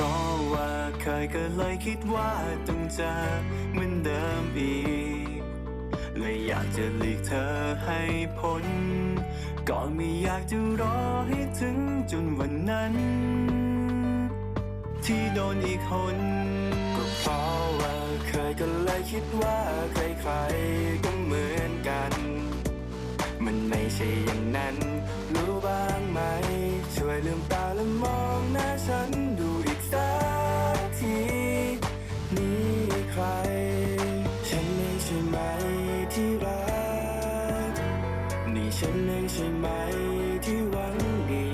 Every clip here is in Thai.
ราะว่าเคยก็เลยคิดว่าต้องเจอเหมือนเดิมอีกเลยอยากจะหลีกเธอให้พ้น ก็ไม่อยากจะรอให้ถึงจนวันนั้น ที่โดนอีกคนก็เพราะว่าเคยก็เลยคิดว่าใครๆก็เหมือนกัน มันไม่ใช่อย่างนั้น รู้บ้างไหม ช่วยลืมตาและมองหน้าฉัน ฉันเองใช่ไหมที่หวังดี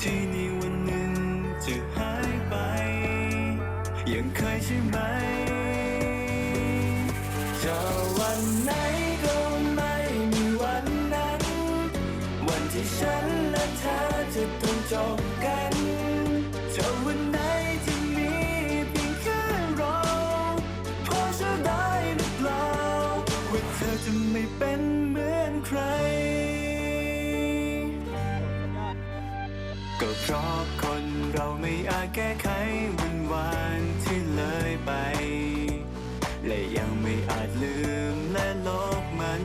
ที่นี่วันหนึ่งจะหายไป ยังเคยใช่ไหมจะวันไหนก็ไม่มีวันนั้น วันที่ฉันและเธอจะต้องจบกันจะวันไหนที่มีเพียงแค่เราพอจะได้หรือเปล่าว่าเธอจะไม่เป็น ใคร ก็เพราะคนเราไม่อาจแก้ไขวันวานที่เลยไป และยังไม่อาจลืมและลบมัน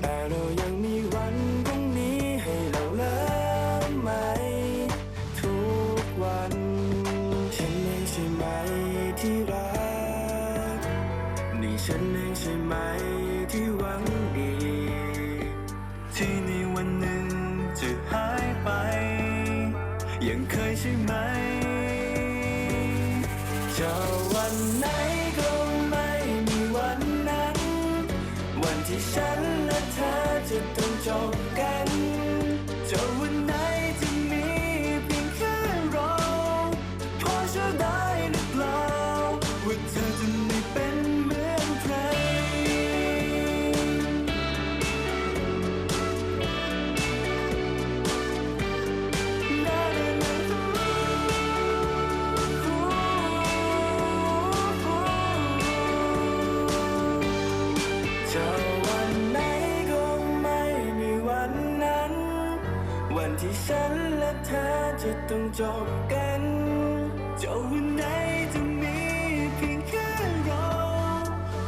แต่เรายังมีวันพรุ่งนี้ให้เราเลิมไหมทุกวัน ฉันเองใช่ไหมที่รัก นี่ฉันเองใช่ไหม ยังเคยใช่ไหมจะวันไหนก็ไม่มีวันนั้น วันที่ฉันและเธอจะต้องจบกันจะวัน วันที่ฉันและเธอจะต้องจบกันจะวันไหนจะมีเพียงแค่เรา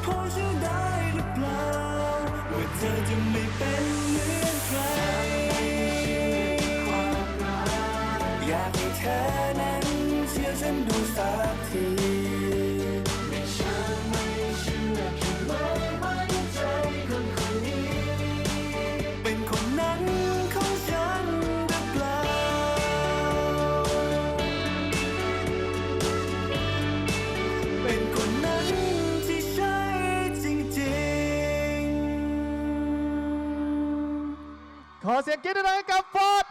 พอจะได้หรือเปล่าว่าเธอจะไม่เป็นเหมือนใครอยากให้เธอนั้นเชื่อฉันดูสักที ขอเสียงกรี๊ดดังๆกับฟอร์ด